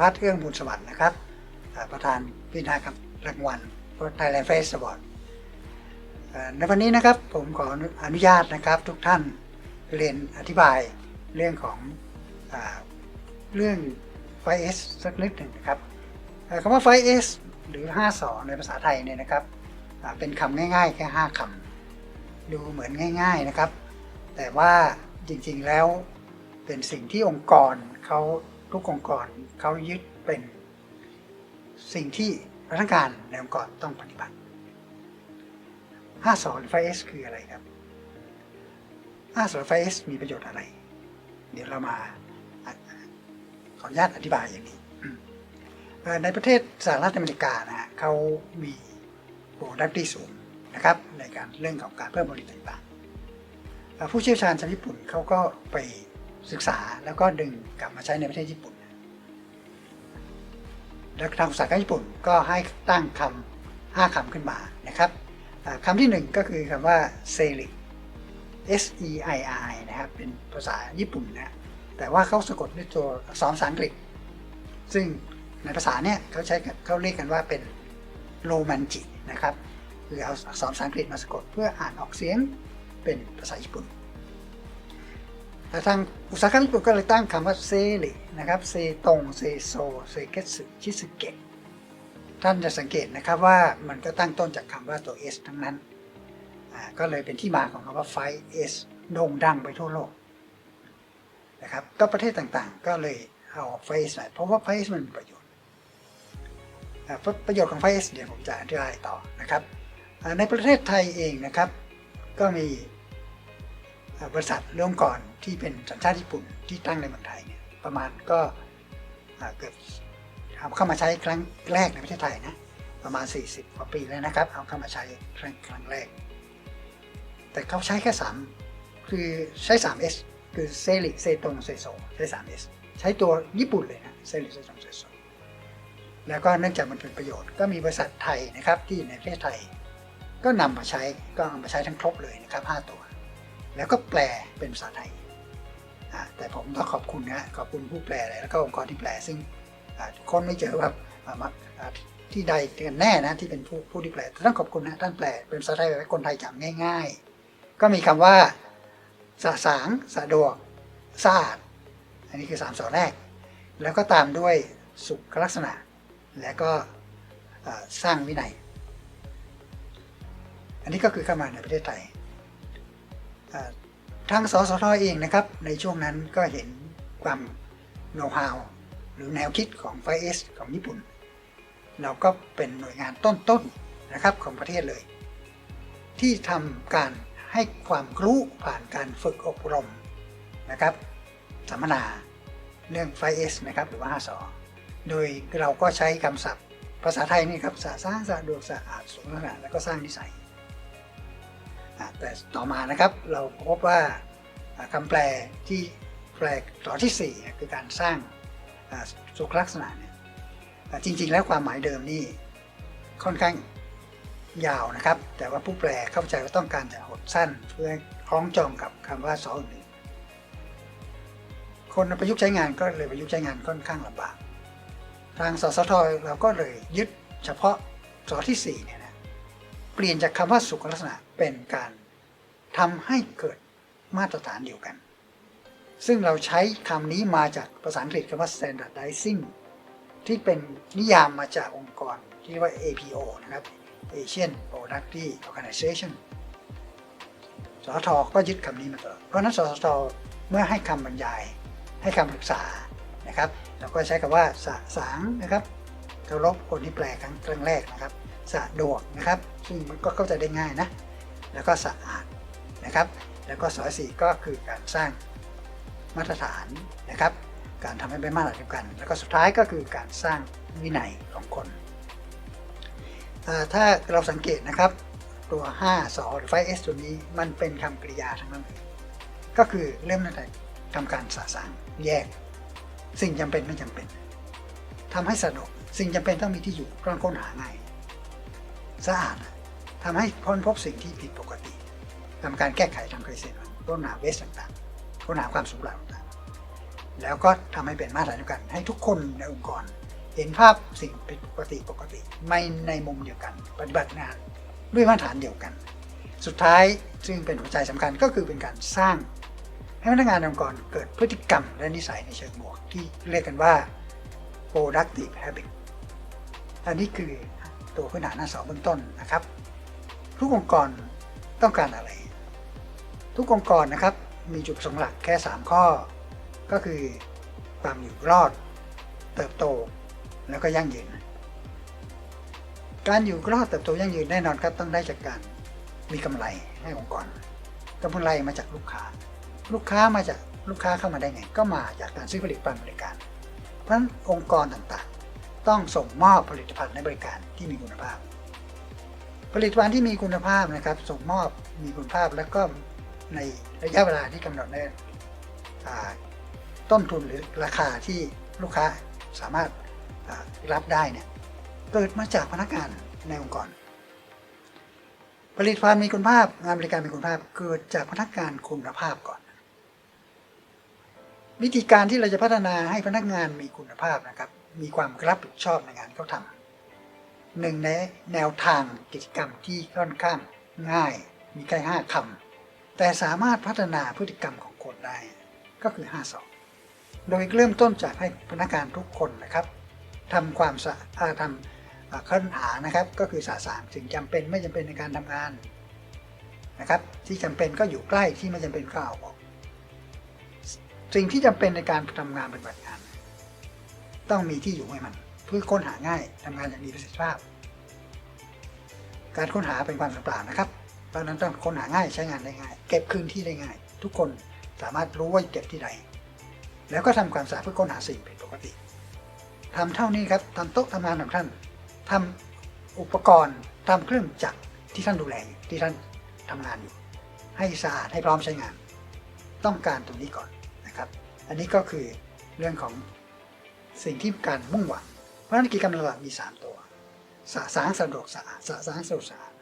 วัสดีครับผมสุภัทรเอื้องบุญสวัสดิ์นะครับประธานพิจาครับรางวัล Thailand Face Award เอ่อในวันนี้นะครับผมขออนุญาตนะครับทุกท่านเรียนอธิบายเรื่องของอเรื่อง 5S สักนิดหนึ่งนะครับคำว่า 5S หรือ5สอในภาษาไทยเนี่ยนะครับเป็นคำง่ายๆ แค่ 5คำดูเหมือนง่าย ๆนะครับ แต่ว่าจริงๆแล้วเป็นสิ่งที่องค์กรเขา ทุกองค์กรเขายึดเป็นสิ่งที่พนักงานในองค์กรต้องปฏิบัติ 5สอน 5S คืออะไรครับ 5สอน 5S มีประโยชน์อะไร เดี๋ยวเรามาขออนุญาตอธิบายอย่างนี้ ในประเทศสหรัฐอเมริกานะฮะเขามีโปรดักที่สูงนะครับ ในการเรื่องของการเพิ่มผลิตต่างๆผู้เชี่ยวชาญชาวญี่ปุ่นเขาก็ไป ศึกษาแล้วก็ดึงกลับมาใช้ในประเทศญี่ปุ่น แล้วทางอุตสาหกรรมญี่ปุ่นก็ให้ตั้งคำห้าคำขึ้นมานะครับคำที่หนึ่งก็คือคำว่าเซริ S E I R I นะครับ เป็นภาษาญี่ปุ่นนะ แต่ว่าเขาสะกดด้วยตัวอักษรภาษาอังกฤษ ซึ่งในภาษาเนี่ยเขาใช้เขาเรียกกันว่าเป็นโรมันจินะครับ คือเอาอักษรภาษาอังกฤษมาสะกดเพื่ออ่านออกเสียงเป็นภาษาญี่ปุ่น แต่ทางอุตสาหกรรมญี่ปุ่นก็เลยตั้งคำว่าเซรินะครับเซตงเซโซเซเกสึชิสึเกะท่านจะสังเกตนะครับว่ามันก็ตั้งต้นจากคำว่าตัว S ทั้งนั้น ก็เลยเป็นที่มาของคำว่าไฟ S โด่งดังไปทั่วโลกนะครับก็ประเทศต่างๆ ก็เลยเอาไฟ S มาเพราะว่าไฟ S มันมีประโยชน์ประโยชน์ของไฟ S เดี๋ยวผมจะอธิบายต่อนะครับในประเทศไทยเองนะครับ ก็มี บริษัทเรื่องก่อนที่เป็นสัญชาติญี่ปุ่นที่ตั้งในเมืองไทยเนี่ยประมาณก็เกือบเอาเข้ามาใช้ครั้งแรกในประเทศไทยนะประมาณ 40กว่าปีแล้วนะครับ เอาเข้ามาใช้ครั้งครั้งแรก แต่เขาใช้แค่ 3 คือใช้ 3S คือเซริเซตงเซโซใช้ 3S ใช้ตัวญี่ปุ่นเลยนะเซริเซตงเซโซแล้วก็เนื่องจากมันเป็นประโยชน์ก็มีบริษัทไทยนะครับที่ในประเทศไทย ก็นำมาใช้ก็เอามาใช้ทั้งครบเลยนะครับ 5 ตัว แล้วก็แปลเป็นภาษาไทยอ่าแต่ผมต้องขอบคุณนะขอบคุณผู้แปลเลยแล้วก็องค์กรที่แปลซึ่งอ่าทุกคนไม่เจอว่าามาที่ใดกันแน่นะที่เป็นผู้ผู้ที่แปลต้องขอบคุณนะท่านแปลเป็นภาษาไทยแบบให้คนไทยจำง่าย ๆ ก็มีคำว่าสะสางสะดวกสะอาดอันนี้คือสามสอแรก แล้วก็ตามด้วยสุขลักษณะ และก็สร้างวินัย อันนี้ก็คือเข้ามาในประเทศไทย ทางสสทเองนะครับ ในช่วงนั้นก็เห็นความโน้ตฮาวหรือแนวคิดของ 5S ของญี่ปุ่น เราก็เป็นหน่วยงานต้นๆนะครับของประเทศเลย ที่ทำการให้ความรู้ผ่านการฝึกอบรมนะครับสัมมนาเรื่อง 5S นะครับหรือว่า5สอโดยเราก็ใช้คำศัพท์ ภาษาไทยนี่ครับสะสร้างสะดวกสะอาดสมรรถนะแล้วก็สร้างนิสัย แต่ต่อมานะครับเราพบว่าอ่าคำแปลที่แปลต่อที่ 4 คือการสร้างสุขลักษณะเนี่ยจริง ๆ แล้วความหมายเดิมนี่ค่อนข้างยาวนะครับ แต่ว่าผู้แปลเข้าใจว่าต้องการจะหดสั้น เพื่อคล้องจองกับคำว่าสออื่นคนประยุกต์ใช้งานก็เลยประยุกต์ใช้งานค่อนข้างลำบาก ทางสสทเราก็เลยยึดเฉพาะสอที่4เนี่ยนะเปลี่ยนจากคำว่าสุขลักษณะ เป็นการทำให้เกิดมาตรฐานเดียวกัน ซึ่งเราใช้คำนี้มาจากภาษาอังกฤษคำว่า standardizing ที่เป็นนิยามมาจากองค์กรที่เรียกว่า APO นะครับ Asian Productive Organization สทก็ยึดคำนี้มาตลอดเพราะนั้นสทเมื่อให้คำบรรยายให้คำปรึกษานะครับเราก็ใช้คำว่าสะสางนะครับเคารพคนที่แปลครั้งครั้งแรกนะครับ สะดวกนะครับ ซึ่งมันก็เข้าใจได้ง่ายนะ แล้วก็สะอาดนะครับ แล้วก็สอสี่ก็คือการสร้างมาตรฐานนะครับ การทำให้เป็นมาตรฐานเดียวกัน แล้วก็สุดท้ายก็คือการสร้างวินัยของคน ถ้าเราสังเกตนะครับตัว5สอหรือ 5S ตัวนี้มันเป็นคำกริยาทั้งนั้นเลยก็คือเริ่มตั้งแต่ทำการสะสางแยก สิ่งจำเป็นไม่จำเป็นทำให้สะดวกสิ่งจำเป็นต้องมีที่อยู่ต้องค้นหาง่ายสะอาด ทำให้ค้นพบสิ่งที่ผิดปกติทำการแก้ไขทำเคยเสร็จค้นหาเวสต่างๆค้นหาความสูญเปล่าต่างๆแล้วก็ทำให้เป็นมาตรฐานเดียวกัน ให้ทุกคนในองค์กร เห็นภาพสิ่งผิดปกติปกติ ไม่ในมุมเดียวกันปฏิบัติงานด้วยมาตรฐานเดียวกัน สุดท้ายซึ่งเป็นหัวใจสำคัญก็คือเป็นการสร้าง ให้พนักงานองค์กรเกิดพฤติกรรมและนิสัยในเชิงบวก ที่เรียกกันว่า productive habit อันนี้คือตัวพื้นฐานหน้าเสาเบื้องต้นนะครับ ทุกองค์กรต้องการอะไร ทุกองค์กรนะครับมีจุดประสงค์หลักแค่ 3 ข้อ ก็คือความอยู่รอด เติบโต แล้วก็ยั่งยืน การอยู่รอดเติบโตยั่งยืนแน่นอนครับต้องได้จากการมีกำไรให้องค์กรกำไรมาจากลูกค้า ลูกค้ามาจากลูกค้าเข้ามาได้ไง ก็มาจากการซื้อผลิตภัณฑ์บริการ เพราะฉะนั้นองค์กรต่างๆ ต้องส่งมอบผลิตภัณฑ์และบริการที่มีคุณภาพ ผลิตภัณฑ์ที่มีคุณภาพนะครับ ส่งมอบมีคุณภาพแล้วก็ในระยะเวลาที่กำหนดในอ่าต้นทุนหรือราคาที่ลูกค้าสามารถรับได้เนี่ยเกิดมาจากพนักงานในองค์กร ผลิตภัณฑ์มีคุณภาพงานบริการมีคุณภาพเกิดจากพนักงานคุณภาพก่อน วิธีการที่เราจะพัฒนาให้พนักงานมีคุณภาพนะครับ มีความรับผิดชอบในงานเขาทำ หนึ่งในแนวทางกิจกรรมที่ค่อนข้างง่าย มีแค่ห้าคำแต่สามารถพัฒนาพฤติกรรมของคนได้ก็คือ5สองโดยเริ่มต้นจากให้พนักงานทุกคนนะครับทำความสะอาทำค้นหานะครับ ก็คือสาสางสิ่งจำเป็นไม่จำเป็นในการทำงานนะครับที่จำเป็นก็อยู่ใกล้ที่ไม่จำเป็นก็เอาออกสิ่งที่จำเป็นในการทำงานปฏิบัติงาน ต้องมีที่อยู่ให้มัน พื่อค้นหาง่ายทำงานอย่างมีประสิทธิภาพ การค้นหาเป็นความสำคัญนะครับ เพราะนั้นต้องค้นหาง่ายใช้งานได้ง่าย เก็บคืนที่ได้ง่าย ทุกคนสามารถรู้ว่าเก็บที่ใด แล้วก็ทำความสะอาดเพื่อค้นหาสิ่งผิดปกติทำเท่านี้ครับทำโต๊ะทำงานของท่านทำอุปกรณ์ทำเครื่องจักรที่ท่านดูแลอยู่ที่ท่านทำงานอยู่ ให้สะอาดให้พร้อมใช้งาน ต้องการตรงนี้ก่อนนะครับ อันนี้ก็คือเรื่องของสิ่งที่การมุ่งหวัง ราะฉะนั้นกิจกรรมหลักมี3ตัวสะสางสะดวกสะอาดสะสางสะดวกสะอาด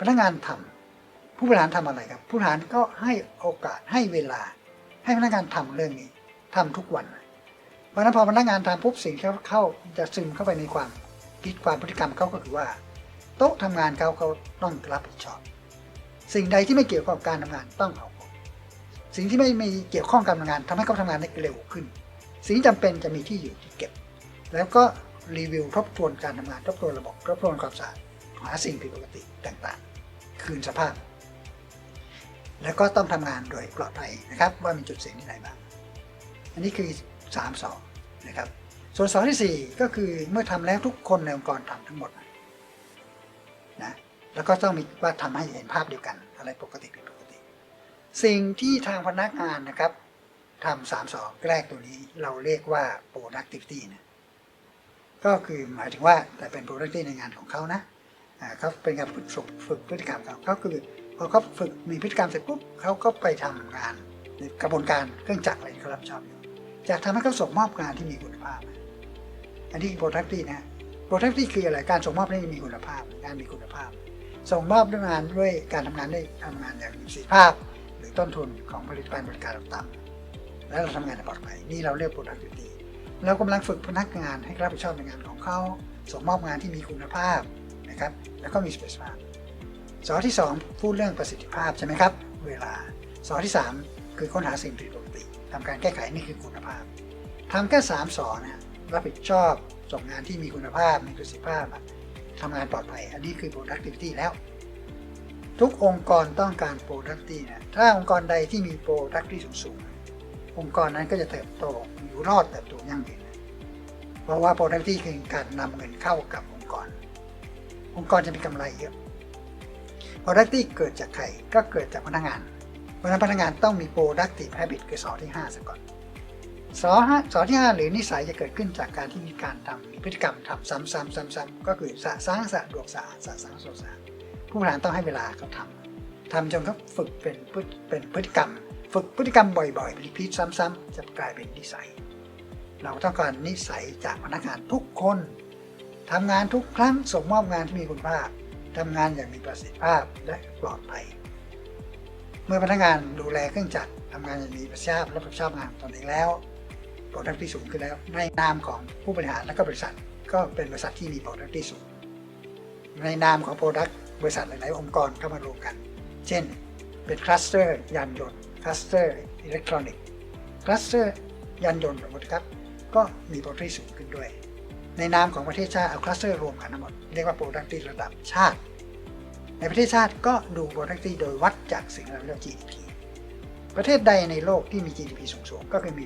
พนักงานทำผู้บริหารทำอะไรครับ ผู้บริหารก็ให้โอกาสให้เวลา ให้พนักงานทำเรื่องนี้ทำทุกวันเพราะนั้นพอพนักงานทำปุ๊บสิ่งที่เขาเข้าจะซึมเข้าไปในความคิดความพฤติกรรมเขาก็คือว่าโต๊ะทำงานเขาเขาต้องรับผิดชอบ สิ่งใดที่ไม่เกี่ยวกับการทำงานต้องเอาออกสิ่งที่ไม่มีเกี่ยวข้องกับการทำงานทำให้เขาทำงานได้เร็วขึ้น สิ่งที่จำเป็นจะมีที่อยู่ที่เก็บ แล้วก็ รีวิวทบทวนการทำงานทบทวนระบบทบทวนความสะอาดหาสิ่งผิดปกติต่างๆ คืนสภาพ แล้วก็ต้องทำงานโดยปลอดภัยนะครับ ว่ามีจุดเสี่ยงที่ไหนบ้าง อันนี้คือ3สองนะครับส่วนสองที่ 4 ก็คือเมื่อทำแล้วทุกคนในองค์กรทำทั้งหมดนะแล้วก็ต้องมีว่าทำให้เห็นภาพเดียวกัน อะไรปกติผิดปกติ สิ่งที่ทางพนักงานนะครับทำสามสองแรกตัวนี้เราเรียกว่า productivity นะ ก็คือหมายถึงว่าแต่เป็น productivity ในงานของเขานะอ่าเขาเป็นการฝึกฝึกฝึกพฤติกรรมเขาเขาคือพอเขาฝึกมีพฤติกรรมเสร็จปุ๊บเขาก็ไปทำงานในกระบวนการเครื่องจักรอะไรที่เขารับชอบอยู่จะทำให้เขาส่งมอบงานที่มีคุณภาพ อันนี้คือ productivity นะ productivity คืออะไรการส่งมอบที่มีคุณภาพงานมีคุณภาพ ส่งมอบด้วยงานด้วยการทำงานได้ทำงานอย่างมีประสิทธิภาพ หรือต้นทุนของผลิตภัณฑ์บริการต่ำและเราทำงานอย่างปลอดภัยนี่เราเรียก productivity เรากำลังฝึกพนักงานให้รับผิดชอบในงานของเขาส่งมอบงานที่มีคุณภาพนะครับ แล้วก็มีสิทธิภาสอที่ 2 พูดเรื่องประสิทธิภาพใช่ไหมครับ เวลาสอที่ 3 คือค้นหาสิ่งผิดปกติทำการแก้ไขนี่คือคุณภาพทำแค่3สอนะรับผิดชอบส่งงานที่มีคุณภาพมีประสิทธิภาพทำงานปลอดภัย อันนี้คือ productivity แล้ว ทุกองค์กรต้องการ productivity นะถ้าองค์กรใดที่มี productivity สูงๆองค์กรนั้นก็จะเติบโต อยู่รอดเติบโตยั่งยืนเพราะว่า productivity คือการนำเงินเข้ากับองค์กร องค์กรจะมีกำไรเยอะ productivity เกิดจากใครก็เกิดจากพนักงาน เพราะนั้นพนักงานต้องมี productive habit คือสอที่5ซะก่อนสอห้าสอที่5หรือนิสัยจะเกิดขึ้นจากการที่มีการทำมีพฤติกรรมทำซ้ำๆๆๆก็คือสะสร้างสะดวกสะอาดสะสางสะดสะอาดผู้บริหารต้องให้เวลาเขาทำทำจนเขาฝึกเป็นเป็นพฤติกรรม ฝึกพฤติกรรมบ่อยๆรีพีทซ้ำๆจะกลายเป็นนิสัย เราต้องการนิสัยจากพนักงานทุกคนทำงานทุกครั้งส่งมอบงานที่มีคุณภาพทำงานอย่างมีประสิทธิภาพและปลอดภัย เมื่อพนักงานดูแลเครื่องจักรทำงานอย่างมีประสิทธิภาพและรับผิดชอบงานตนเองแล้ว productivity สูงขึ้นแล้ว ในนามของผู้บริหารและก็บริษัท ก็เป็นบริษัทที่มี productivity สูง ในนามของ product บริษัทหลาย ๆ องค์กรเข้ามารวมกัน เช่น เป็นคลัสเตอร์ยานยนต์คลัสเตอร์อิเล็กทรอนิกส์คลัสเตอร์ยานยนต์สมมติครับ ก็มี productivity สูงขึ้นด้วย ในนามของประเทศชาติเอาคลัสเตอร์รวมกันทั้งหมด เรียกว่า productivity ระดับชาติ ในประเทศชาติก็ดู productivity โดยวัดจากสิ่งที่เราเรียกว่า GDP ประเทศใดในโลกที่มี GDP สูงๆก็คือมี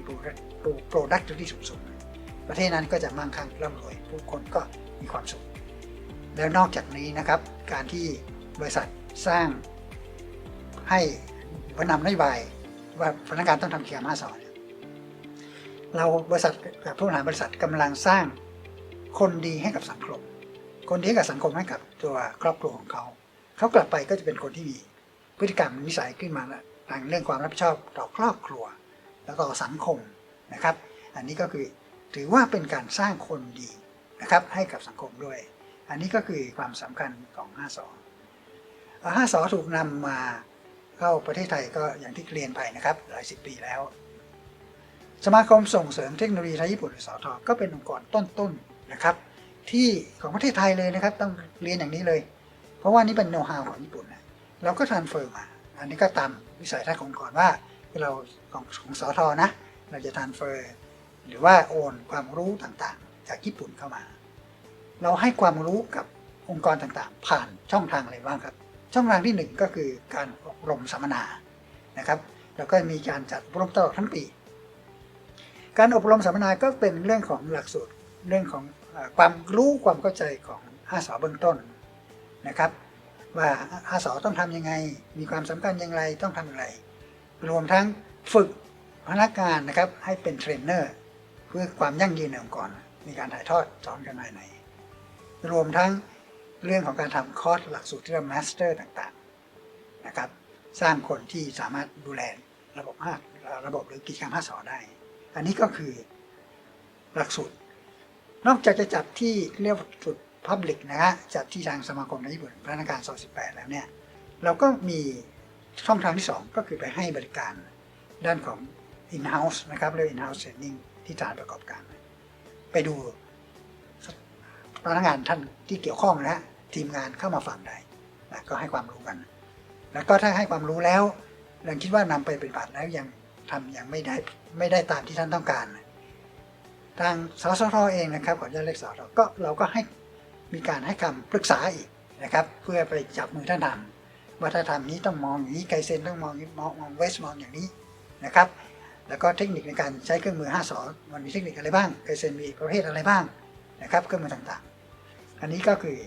productivity สูงๆประเทศนั้นก็จะมั่งคั่งร่ำรวยผู้คนก็มีความสุข แล้วนอกจากนี้นะครับ การที่บริษัทสร้างให้ผู้นำนโยบายว่าพนักงานต้องทำกิจกรรม5สอน เราบริษัทกับผู้บริหารบริษัทกำลังสร้างคนดีให้กับสังคม คนดีกับสังคมให้กับตัวครอบครัวของเขา เขากลับไปก็จะเป็นคนที่มีพฤติกรรมนิสัยขึ้นมาแล้วทางเรื่องความรับผิดชอบต่อครอบครัว แล้วก็สังคมนะครับ อันนี้ก็คือถือว่าเป็นการสร้างคนดีนะครับให้กับสังคมด้วย อันนี้ก็คือความสำคัญของ5สอ5สอถูกนำมาเข้าประเทศไทยก็อย่างที่เรียนไปนะครับหลายสิบปีแล้ว สมาคมส่งเสริมเทคโนโลยีไทยญี่ปุ่นหรือสอทอก็เป็นองค์กรต้นๆนนะครับ ที่ของประเทศไทยเลยนะครับ ต้องเรียนอย่างนี้เลย เพราะว่านี่เป็นโน้ตฮาวของญี่ปุ่นนะเราก็ทรานเฟอร์มาอันนี้ก็ตามวิสัยทัศน์ขององค์กรว่าเราของของสอทอนะ เราจะทรานเฟอร์หรือว่าโอนความรู้ต่างๆ จากญี่ปุ่นเข้ามา เราให้ความรู้กับองค์กรต่างๆ ผ่านช่องทางอะไรบ้างครับ ช่องทางที่หนึ่งก็คือการอบรมสัมมนานะครับ แล้วก็มีการจัดอบรมตลอดทั้งปี การอบรมสัมมนาก็เป็นเรื่องของหลักสูตรเรื่องของอความรู้ความเข้าใจของอาสาเบื้องต้นนะครับ ว่าอาสาต้องทำยังไง มีความสำคัญอย่างไรต้องทำอะไร รวมทั้งฝึกพนักงานนะครับให้เป็นเทรนเนอร์เพื่อความยั่งยืนในองค์กรมีการถ่ายทอดสอนกันภายในรวมทั้งเรื่องของการทำคอร์สหลักสูตรที่เรียกมาสเตอร์ต่างๆนะครับ สร้างคนที่สามารถดูแลระบบห้าระบบหรือกิจกรรมห้าสอได้ อันนี้ก็คือหลักสูตร นอกจากจะจัดที่เรียกว่าสูตร Public นะฮะจัดที่ทางสมาคมในญี่ปุ่นพนักงานซอย18 แล้วเนี่ย เราก็มีช่องทางที่ 2 ก็คือไปให้บริการด้านของ in-house นะครับเรียก in-house training ที่ฐานประกอบการ ไปดูพนักงานท่านที่เกี่ยวข้องนะฮะทีมงานเข้ามาฟังได้นะก็ให้ความรู้กัน แล้วก็ถ้าให้ความรู้แล้วยังคิดว่านำไปเป็นบัติแล้วยัง ทำยังไม่ได้ไม่ได้ตามที่ท่านต้องการ ทางสสทเองนะครับขออนุญาตเรียกสสทก็เราก็ให้มีการให้คำปรึกษาอีกนะครับ เพื่อไปจับมือท่านทำว่าถ้าทำนี้ต้องมองอย่างนี้ไกเซนต้องมองมองมองเวสมองอย่างนี้นะครับ แล้วก็เทคนิคในการใช้เครื่องมือ5สอมันมีเทคนิคอะไรบ้างไกเซนมีประเภทอะไรบ้างนะครับเครื่องมือต่างๆ อันนี้ก็คือ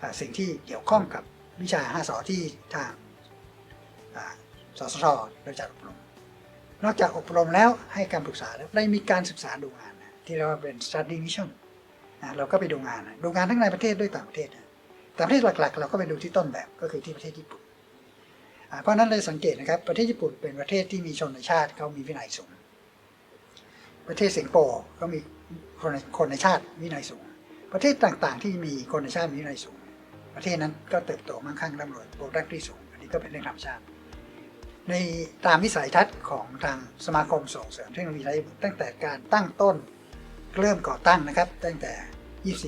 อสิ่งที่เกี่ยวข้องกับวิชา5สอที่ทางอ่าสสทได้จัดอบรม นอกจากอบรมแล้วให้การปรึกษาแล้วได้มีการศึกษาดูงานนะที่เรียกว่าเป็น study mission นะเราก็ไปดูงานนะดูงานทั้งในประเทศด้วยต่างประเทศนะต่างประเทศหลักๆ เราก็ไปดูที่ต้นแบบก็คือที่ประเทศญี่ปุ่นเพราะนั้นเลยสังเกตนะครับประเทศญี่ปุ่นเป็นประเทศที่มีชนชาติเขามีวินัยสูง ประเทศสิงคโปร์ก็มีคนในคนในชาติวินัยสูง ประเทศต่างๆ ที่มีคนในชาติมีวินัยสูง ประเทศนั้นก็เติบโตมั่งคั่งร่ำรวยโปรดักที่สูง อันนี้ก็เป็นเรื่องธรรมชาติ ในตามวิสัยทัศน์ของทางสมาคมส่งเสริมเทคโนโลยีไทยตั้งแต่การตั้งต้นเริ่มก่อตั้งนะครับ ตั้งแต่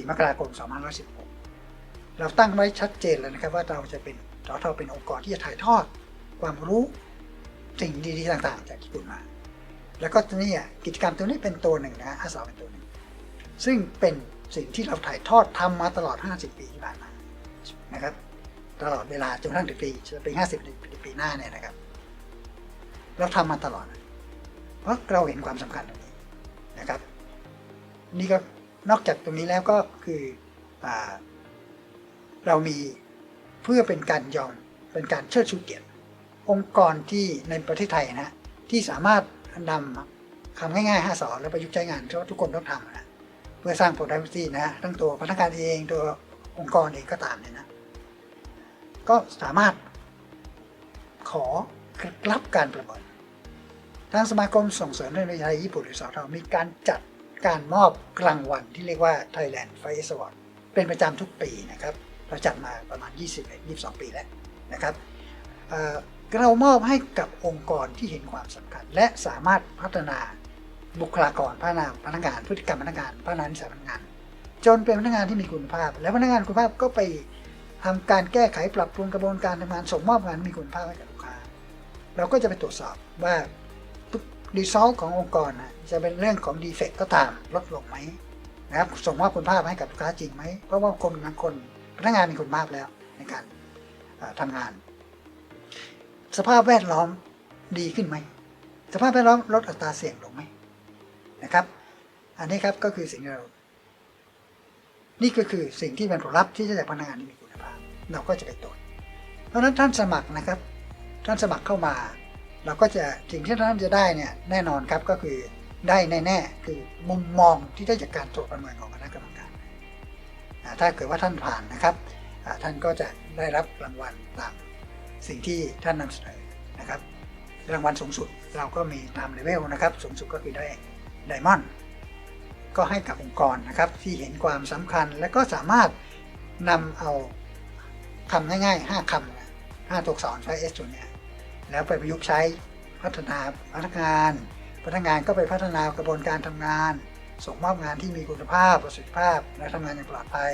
24 มกราคม 2516 เราตั้งไว้ชัดเจนแล้วนะครับว่าเราจะเป็นสทเป็นองค์กรที่จะถ่ายทอด ความรู้สิ่งดีๆต่างๆ จากญี่ปุ่นมา แล้วก็นี่อะกิจกรรมตัวนี้เป็นตัวหนึ่งนะอาสาเป็นตัวหนึ่ง ซึ่งเป็นสิ่งที่เราถ่ายทอดทำมาตลอด 50 ปีที่ผ่านมานะครับ ตลอดเวลาจนกระทั่งถึงปีจะเป็น50ในปีหน้าเนี่ยนะครับ เราทำมาตลอด เพราะเราเห็นความสำคัญตรงนี้นะครับ นี่ก็นอกจากตรงนี้แล้วก็คืออเรามีเพื่อเป็นการยอมเป็นการเชิดชูเกียรติ องค์กรที่ในประเทศไทยนะที่สามารถนำคำง่ายๆห้าสอนแล้วประยุกต์ใช้งานเพราะทุกคนต้องทำนะเพื่อสร้าง productivity นะทั้งตัวพนักงานเองตัวองค์กรเองก็ตามเนี่ยนะก็สามารถขอ รับการประเมินทางสมาคมส่งเสริมเทคโนโลยีไทยญี่ปุ่นหรือสทมีการจัดการมอบรางวัลที่เรียกว่า Thailand Fire Award เป็นประจำทุกปีนะครับ เราจัดมาประมาณ 21 22 ปีแล้วนะครับเเรามอบให้กับองค์กรที่เห็นความสำคัญ และสามารถพัฒนาบุคลากรพัฒนาพนักงานพฤติกรรมพนักงานพัฒนานิสัยพนักงาน จนเป็นพนักงานที่มีคุณภาพ แล้วพนักงานคุณภาพก็ไปทำการแก้ไขปรับปรุงกระบวนการทำงานส่งมอบงานมีคุณภาพให้กับ เราก็จะไปตรวจสอบว่าดีซอลขององค์กรนะจะเป็นเรื่องของดีเฟกก็ตามลดลงไหมนะครับส่งมอบคุณภาพให้กับลูกค้าจริงไหมเพราะว่าคนบางคนพนักงานมีคุณภาพแล้วในการเอ่อทำงาน สภาพแวดล้อมดีขึ้นไหมสภาพแวดล้อมลดอัตราเสี่ยงลงไหมนะครับ อันนี้ครับก็คือสิ่งที่เรานี่ก็คือสิ่งที่เป็นผลลัพธ์ที่จะจากพนักงานที่มีคุณภาพ เราก็จะไปตรวจเพราะนั้นท่านสมัครนะครับ ท่านสมัครเข้ามา เราก็จะสิ่งที่ท่านจะได้เนี่ยแน่นอนครับก็คือได้แน่ๆคือมุมมองที่ได้จากการตรวจประเมินของคณะกรรมการถ้าเกิดว่าท่านผ่านนะครับท่านก็จะได้รับรางวัลตามสิ่งที่ท่านนำเสนอนะครับ รางวัลสูงสุดเราก็มีตามเลเวลนะครับ สูงสุดก็คือได้ไดมอนด์ก็ให้กับองค์กรนะครับที่เห็นความสำคัญ และก็สามารถนำเอาคำง่ายๆ 5คำนะ5ตัวอักษรไฟเอสตัวเนี้ย แล้วไปประยุกต์ใช้พัฒนาพนักงาน พนักงานก็ไปพัฒนากระบวนการทำงาน ส่งมอบงานที่มีคุณภาพประสิทธิภาพ และทำงานอย่างปลอดภัย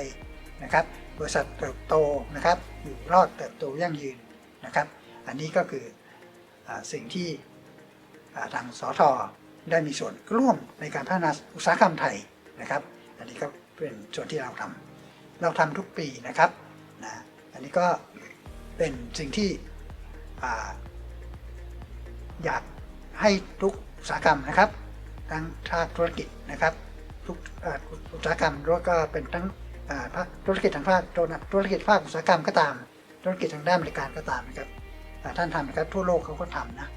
นะครับ บริษัทเติบโตนะครับ อยู่รอดเติบโตยั่งยืนนะครับ อันนี้ก็คืออสิ่งที่ทางสอทได้มีส่วนร่วมในการพัฒนาอุตสาหกรรมไทยนะครับ อันนี้ก็เป็นส่วนที่เราทำเราทำทุกปีนะครับนะอันนี้ก็เป็นสิ่งที่ อยากให้ทุกอุตสาหกรรมนะครับ ทั้งภาคธุรกิจนะครับ ทุกอุตสาหกรรมแล้วก็เป็นทั้งภาคธุรกิจทางภาคธุรกิจภาคอุตสาหกรรมก็ตาม ธุรกิจทางด้านบริการก็ตามนะครับท่านทำนะครับทั่วโลกเขาก็ทำนะ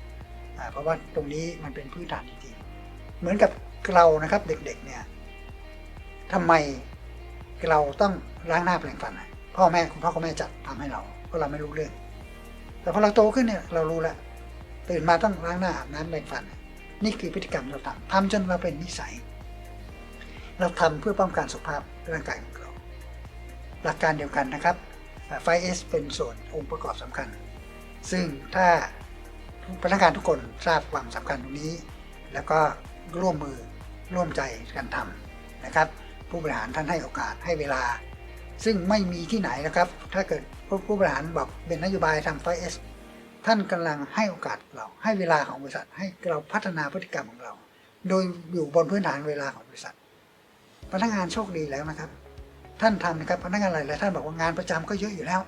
เพราะว่าตรงนี้มันเป็นพื้นฐานจริงๆเหมือนกับเรานะครับเด็กๆเนี่ยทำไมเราต้องล้างหน้าแปรงฟัน พ่อแม่คุณพ่อคุณแม่จัดทำให้เราเพราะเราไม่รู้เรื่อง แต่พอเราโตขึ้นเนี่ยเรารู้แล้ว ตื่นมาต้องล้างหน้าอาบน้ำแปรงฟัน นี่คือพฤติกรรมเราทำทำจนเราเป็นนิสัย เราทำเพื่อป้องกันสุขภาพร่างกายของเราหลักการเดียวกันนะครับไฟเอสเป็นส่วนองค์ประกอบสำคัญ ซึ่งถ้าพนักงานทุกคนทราบความสำคัญตรงนี้ แล้วก็ร่วมมือร่วมใจกันทำนะครับ ผู้บริหารท่านให้โอกาสให้เวลา ซึ่งไม่มีที่ไหนนะครับ ถ้าเกิดผู้ผู้บริหารบอกเป็นนโยบายทำไฟเอส ท่านกำลังให้โอกาสเรา ให้เวลาของบริษัท ให้เราพัฒนาพฤติกรรมของเรา โดยอยู่บนพื้นฐานเวลาของบริษัท พนักงานโชคดีแล้วนะครับ ท่านทำนะครับพนักงานหลายๆท่านบอกว่างานประจำก็เยอะอยู่แล้ว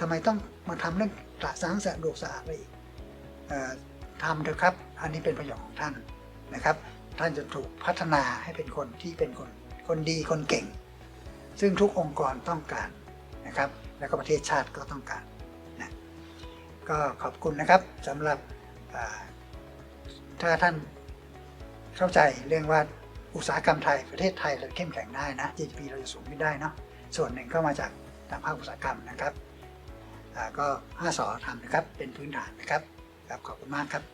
ทำไมต้องมาทำเรื่องสะสางสะดวกสะอาดอะไรอีกทำเถอะครับ อันนี้เป็นประโยชน์ของท่านนะครับ ท่านจะถูกพัฒนาให้เป็นคนที่เป็นคนคนดีคนเก่ง ซึ่งทุกองค์กรต้องการนะครับ แล้วก็ประเทศชาติก็ต้องการ ก็ขอบคุณนะครับสำหรับถ้าท่านเข้าใจเรื่องว่าอุตสาหกรรมไทยประเทศไทยเราเข้มแข็งได้นะ GDP เราจะสูงขึ้นได้เนาะส่วนหนึ่งก็มาจากทางภาคอุตสาหกรรมนะครับก็5สอทำนะครับเป็นพื้นฐานนะครับครับขอบคุณมากครับ